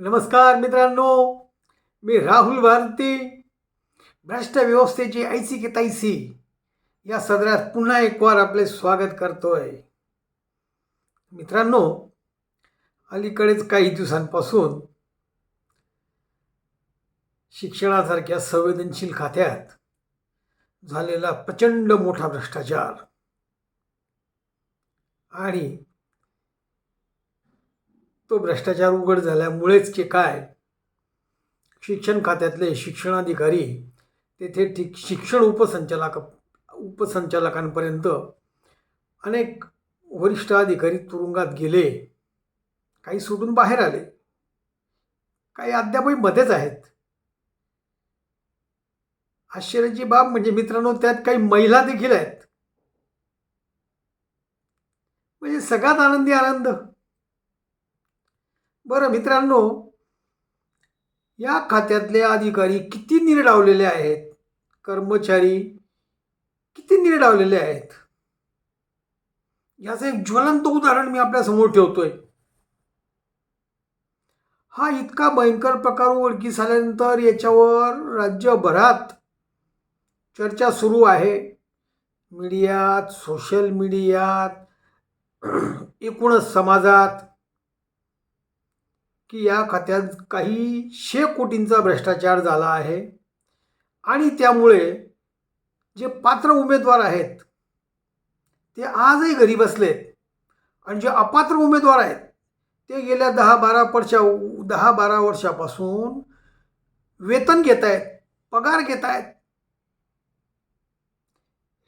नमस्कार मित्रांनो मी राहुल भारती भ्रष्ट व्यवस्थेची ऐसी की तैसी. या सदरात पुन्हा एक वार आपले स्वागत करतोय. मित्रांनो अलीकडेच काही दिवसांपासून शिक्षणासारख्या संवेदनशील खात्यात झालेला प्रचंड मोठा भ्रष्टाचार आणि तो भ्रष्टाचार उघड झाल्यामुळेच की काय? शिक्षण खात्यातले शिक्षणाधिकारी तेथे ठीक शिक्षण उपसंचालक उपसंचालकांपर्यंत अनेक वरिष्ठ अधिकारी तुरुंगात गेले. काही सोडून बाहेर आले. काही अद्यापही मध्येच आहेत. आश्चर्याची बाब म्हणजे मित्रांनो त्यात काही महिला देखील आहेत. म्हणजे सगळ्यात आनंदी आनंद बरं मित्रांनो या खात्यातले अधिकारी किती निरडावलेले आहेत? कर्मचारी किती निरडावलेले आहेत? याचं एक ज्वलंत उदाहरण मी आपल्यासमोर ठेवतोय. हा इतका भयंकर प्रकार उघडकीस आल्यानंतर याच्यावर राज्यभरात चर्चा सुरू आहे. मीडियात सोशल मीडियात एकूणच समाजात की या खात्यात काही शे कोटींचा भ्रष्टाचार झाला आहे. आणि त्यामुळे जे पात्र उमेदवार आहेत ते आजही घरी बसलेत. आणि जे अपात्र उमेदवार आहेत ते गेल्या दहा बारा वर्षा दहा बारा वर्षापासून वेतन घेत आहेत पगार घेत आहेत.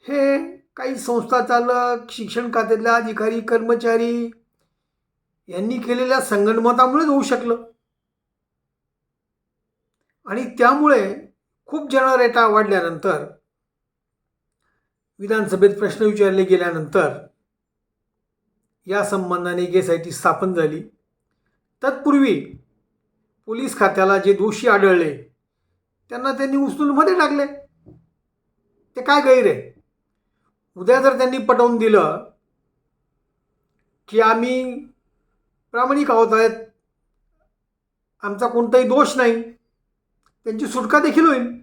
हे काही संस्था चालक शिक्षण खात्यातल्या अधिकारी कर्मचारी यांनी केलेल्या संगणमतामुळेच होऊ शकलं. आणि त्यामुळे खूप जनरेटा वाढल्यानंतर विधानसभेत प्रश्न विचारले गेल्यानंतर या संबंधाने एक एस आय टी स्थापन झाली. तत्पूर्वी पोलीस खात्याला जे दोषी आढळले त्यांना त्यांनी उचलून मध्ये टाकले. ते काय गैर आहे? उद्या जर त्यांनी पटवून दिलं की आम्ही प्रामाणिक आहोत आहेत. आमचा कोणताही दोष नाही. त्यांची सुटका देखील होईल.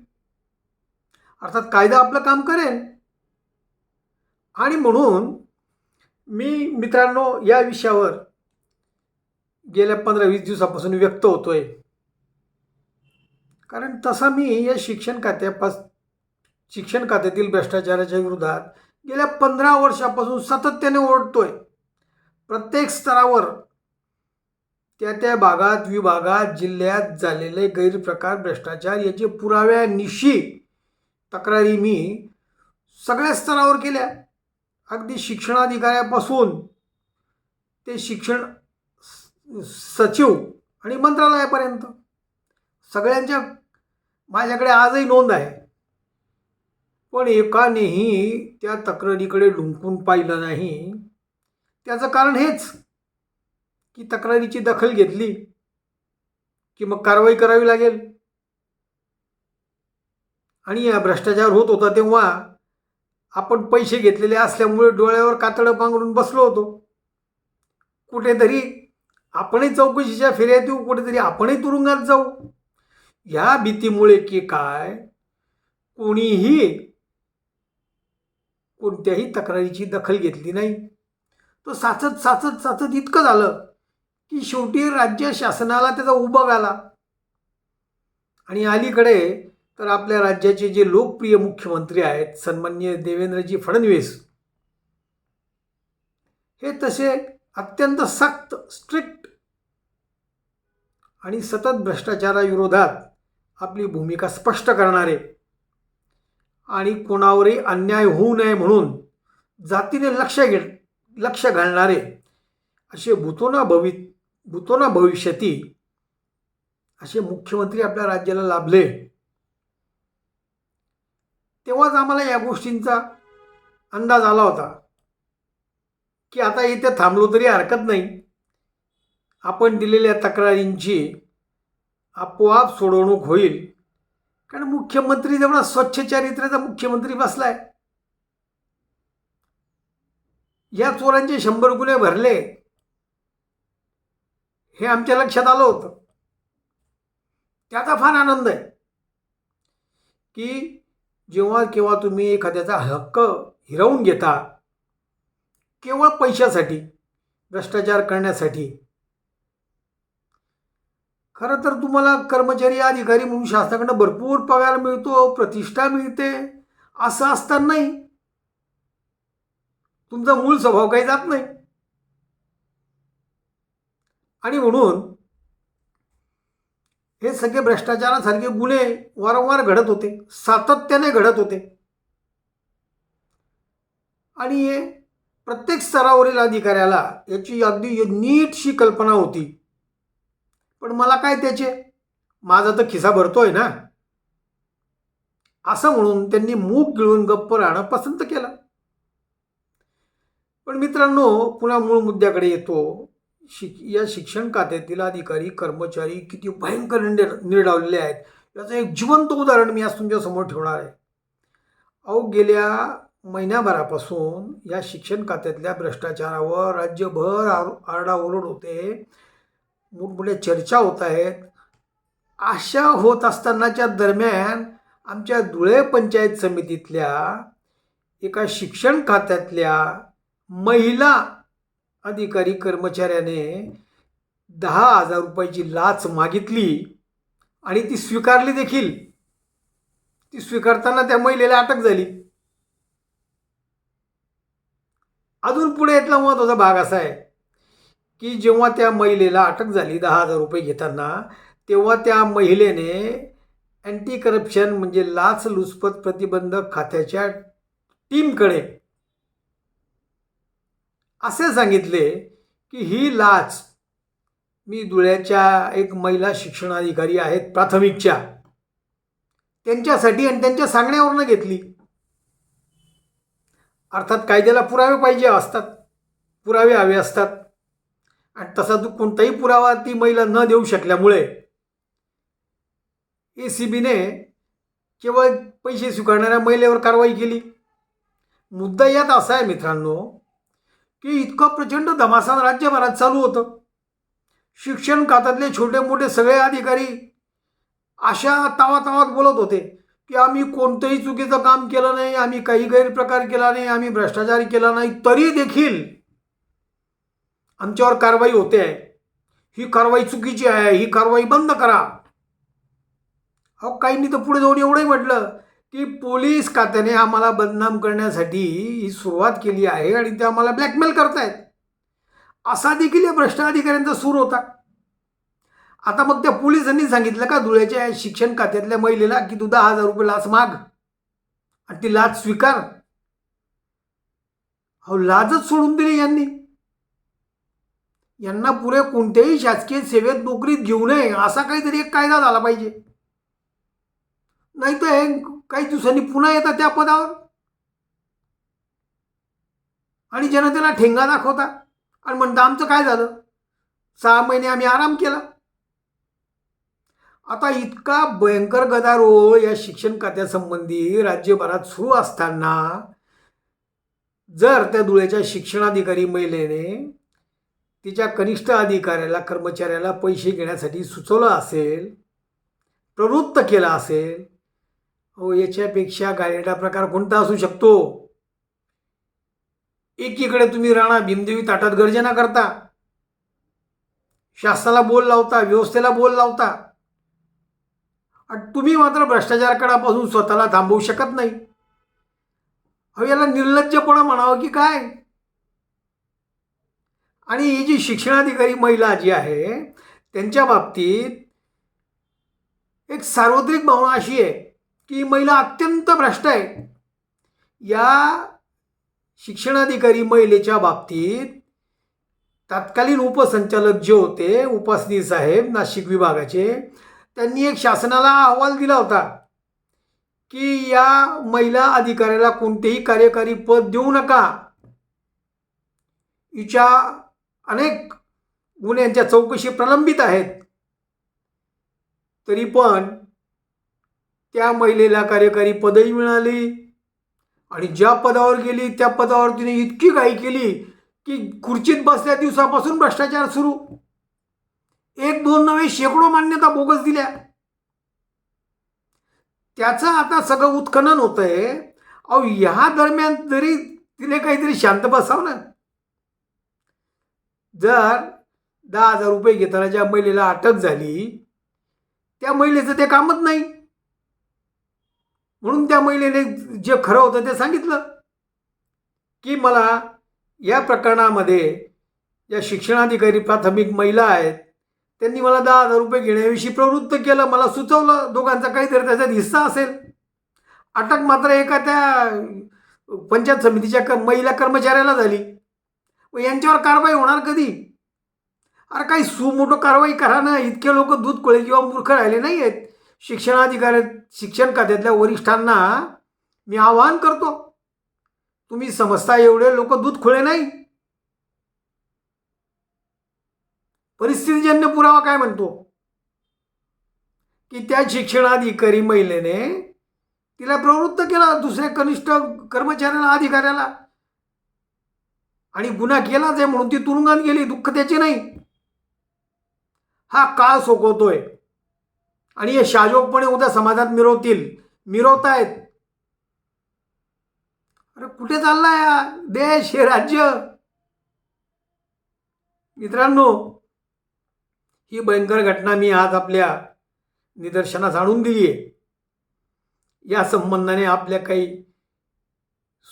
अर्थात कायदा आपलं काम करेल. आणि म्हणून मी मित्रांनो या विषयावर गेल्या पंधरा वीस दिवसापासून व्यक्त होतोय. कारण तसा मी या शिक्षण खात्यापास शिक्षण खात्यातील भ्रष्टाचाराच्या विरोधात गेल्या पंधरा वर्षापासून सातत्याने ओरडतोय. प्रत्येक स्तरावर त्या त्या भागात विभागात जिल्ह्यात झालेले गैरप्रकार भ्रष्टाचार याचे पुराव्यानिशी तक्रारी मी सगळ्या स्तरावर केल्या. अगदी शिक्षणाधिकाऱ्यापासून ते शिक्षण सचिव आणि मंत्रालयापर्यंत. सगळ्यांच्या माझ्याकडे आजही नोंद आहे. पण एकानेही त्या तक्रारीकडे डुंकून पाहिलं नाही. त्याचं कारण हेच की तक्रारीची दखल घेतली की मग कारवाई करावी लागेल? आणि या भ्रष्टाचार होत होता तेव्हा आपण पैसे घेतलेले असल्यामुळे डोळ्यावर कातडं पांघरून बसलो होतो. कुठेतरी आपणही चौकशीच्या फेऱ्यात येऊ कुठेतरी आपणही तुरुंगात जाऊ. ह्या भीतीमुळे की काय? कोणीही कोणत्याही तक्रारीची दखल घेतली नाही. तो साचत साचत साचत इतकं झालं की शेवटी राज्य शासनाला त्याचा उभा आला आणि अलीकडे तर आपल्या राज्याचे जे लोकप्रिय मुख्यमंत्री आहेत सन्मान्य देवेंद्रजी फडणवीस हे तसे अत्यंत सक्त स्ट्रिक्ट आणि सतत भ्रष्टाचाराविरोधात आपली भूमिका स्पष्ट करणारे आणि कोणावरही अन्याय होऊ नये म्हणून जातीने लक्ष घे लक्ष घालणारे असे भूतोना भवि भूतोना भविष्यती असे मुख्यमंत्री आपल्या राज्याला लाभले. तेव्हाच आम्हाला या गोष्टींचा अंदाज आला होता. की आता इथे थांबलो तरी हरकत नाही. आपण दिलेल्या तक्रारींची आपोआप सोडवणूक होईल. कारण मुख्यमंत्री जेवढा स्वच्छ चारित्र्याचा मुख्यमंत्री बसलाय. या चोरांचे शंभर गुन्हे भरले. हे आमच्या लक्षात आलं होतं. त्याचा फार आनंद आहे. की जेव्हा केव्हा तुम्ही एखाद्याचा हक्क हिरावून घेता केवळ पैशासाठी भ्रष्टाचार करण्यासाठी खरं तर तुम्हाला कर्मचारी अधिकारी म्हणून शासनाकडनं भरपूर पगार मिळतो प्रतिष्ठा मिळते असं असतानाही तुमचा मूळ स्वभाव काही जात नाही. आणि म्हणून हे सगळे भ्रष्टाचारासारखे गुन्हे वारंवार घडत होते सातत्याने घडत होते. आणि हे प्रत्येक स्तरावरील अधिकाऱ्याला याची अगदी नीटशी कल्पना होती. पण मला काय त्याचे? माझा तर खिसा भरतोय ना. असं म्हणून त्यांनी मूग गिळून गप्प राहणं पसंत केलं. पण मित्रांनो पुन्हा मूळ मुद्द्याकडे येतो. शिक या शिक्षण खात्यातील अधिकारी कर्मचारी किती भयंकर निर् निर्डावलेले आहेत. याचं एक जिवंत उदाहरण मी आज तुमच्यासमोर ठेवणार आहे. अहो गेल्या महिन्याभरापासून या शिक्षण खात्यातल्या भ्रष्टाचारावर राज्यभर आर आरडाओरड होते. मोठमोठ्या चर्चा होत आहेत. अशा होत असतानाच्या दरम्यान आमच्या धुळे पंचायत समितीतल्या एका शिक्षण खात्यातल्या महिला अधिकारी कर्मचाऱ्याने दहा हजार रुपयाची लाच मागितली आणि ती स्वीकारली देखील. ती स्वीकारताना त्या महिलेला अटक झाली. अजून पुढे यातला महत्त्वाचा भाग असा आहे की जेव्हा त्या महिलेला अटक झाली दहा हजार रुपये घेताना तेव्हा त्या महिलेने अँटी करप्शन म्हणजे लाच लुचपत प्रतिबंधक खात्याच्या टीमकडे असे सांगितले की ही लाच मी धुळ्याच्या एक महिला शिक्षणाधिकारी आहेत प्राथमिकच्या. त्यांच्यासाठी आणि त्यांच्या सांगण्यावरनं घेतली. अर्थात कायद्याला पुरावे पाहिजे असतात. पुरावे हवे असतात. आणि तसा तू कोणताही पुरावा ती महिला न देऊ शकल्यामुळे ए सी बीने केवळ पैसे स्वीकारणाऱ्या महिलेवर कारवाई केली. मुद्दा यात असा आहे मित्रांनो की इतकं प्रचंड धमासान राज्यभरात चालू होतं. शिक्षण खात्यातले छोटे मोठे सगळे अधिकारी अशा तावातावात बोलत होते की आम्ही कोणतंही चुकीचं काम केलं नाही आम्ही काही गैरप्रकार केला नाही आम्ही भ्रष्टाचार केला नाही तरी देखील आमच्यावर कारवाई होते. आहे ही कारवाई चुकीची आहे ही कारवाई बंद करा. अहो काहींनी तर पुढे जाऊन एवढंही म्हटलं की पोलीस खात्याने आम्हाला बदनाम करण्यासाठी ही सुरुवात केली आहे आणि ते आम्हाला ब्लॅकमेल करतायत. असा देखील या भ्रष्ट अधिकाऱ्यांचा सूर होता. आता मग त्या पोलिसांनी सांगितलं का धुळ्याच्या शिक्षण खात्यातल्या महिलेला की तू दहा हजार रुपये लाच माग आणि ती लाच स्वीकार. अहो लाजच सोडून दिली यांनी. यांना पुरे कोणत्याही शासकीय सेवेत नोकरीत घेऊ नये असा काहीतरी एक कायदा झाला पाहिजे. नाही तर हे काही दिवसांनी पुन्हा येतात त्या पदावर. आणि जनतेला ठेंगा दाखवता. आणि म्हणता आमचं काय झालं? सहा महिने आम्ही आराम केला. आता इतका भयंकर गदारोळ या शिक्षण खात्यासंबंधी राज्यभरात सुरू असताना जर त्या धुळ्याच्या शिक्षणाधिकारी महिलेने तिच्या कनिष्ठ अधिकाऱ्याला कर्मचाऱ्याला पैसे घेण्यासाठी सुचवलं असेल प्रवृत्त केला असेल अहो याच्यापेक्षा गायडा प्रकार कोणता असू शकतो? एकीकडे तुम्ही राणा भीमदेवी ताटात गर्जना करता. शासनाला बोल लावता व्यवस्थेला बोल लावता. आणि तुम्ही मात्र भ्रष्टाचारकडापासून स्वतःला थांबवू शकत नाही. अहो याला निर्लज्जपणा म्हणावं की काय? आणि ही जी शिक्षणाधिकारी महिला जी आहे त्यांच्या बाबतीत एक सार्वत्रिक भावना अशी आहे. की महिला अत्यंत भ्रष्ट आहे. या शिक्षणाधिकारी महिलेच्या बाबतीत तत्कालीन उपसंचालक जे होते उपासनी साहेब नाशिक विभागाचे त्यांनी एक शासनाला अहवाल दिला होता की या महिला अधिकाऱ्याला कोणतेही कार्यकारी पद देऊ नका. हिच्या अनेक गुन्ह्यांच्या चौकशी प्रलंबित आहेत. तरी पण त्या महिलेला कार्यकारी पदही मिळाली. आणि ज्या पदावर गेली त्या पदावर तिने इतकी घाई केली की खुर्चीत बसल्या दिवसापासून भ्रष्टाचार सुरू. एक दोन नव्हे शेकडो मान्यता बोगस दिल्या. त्याचं आता सगळं उत्खनन होतं आहे अहो ह्या दरम्यान तरी तिने काहीतरी शांत बसावं ना. जर दहा हजार रुपये घेताना ज्या महिलेला अटक झाली त्या महिलेचं ते कामच नाही. म्हणून त्या महिलेने जे खरं होतं ते सांगितलं की मला या प्रकरणामध्ये या शिक्षणाधिकारी प्राथमिक महिला आहेत त्यांनी मला दहा हजार रुपये घेण्याविषयी प्रवृत्त केलं मला सुचवलं दोघांचा काहीतरी त्याच्यात हिस्सा असेल. अटक मात्र एका त्या पंचायत समितीच्या क महिला कर्मचाऱ्याला झाली. व यांच्यावर कारवाई होणार कधी? अरे काही सुमोठं कारवाई करा ना इतके लोक दूध कोळे किंवा मूर्ख राहिले नाही आहेत शिक्षणाधिकारी शिक्षण खात्यातल्या वरिष्ठांना मी आवाहन करतो तुम्ही समजता एवढे लोक दूध खुळे नाही. परिस्थितीजन्य पुरावा काय म्हणतो? की त्या शिक्षणाधिकारी महिलेने तिला प्रवृत्त केला दुसऱ्या कनिष्ठ कर्मचाऱ्याला अधिकाऱ्याला. आणि गुन्हा केलाच आहे म्हणून ती तुरुंगात गेली दुःख त्याचे नाही. हा काळ सोकवतोय. आणि हे शाजोगपणे उद्या समाजात मिरवतील. मिरवतायत. अरे कुठे चालला या देश हे राज्य? मित्रांनो ही भयंकर घटना मी आज आपल्या निदर्शनास आणून दिली आहे. या संबंधाने आपल्या काही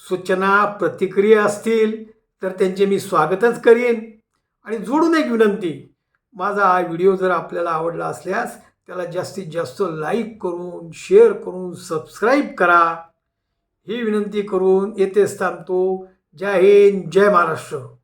सूचना प्रतिक्रिया असतील तर त्यांचे मी स्वागतच करीन. आणि जोडून एक विनंती माझा हा व्हिडिओ जर आपल्याला आवडला असल्यास त्याला जास्तीत जास्त लाईक करून शेअर करून सबस्क्राईब करा. ही विनंती करून येथेच थांबतो. जय हिंद जय महाराष्ट्र.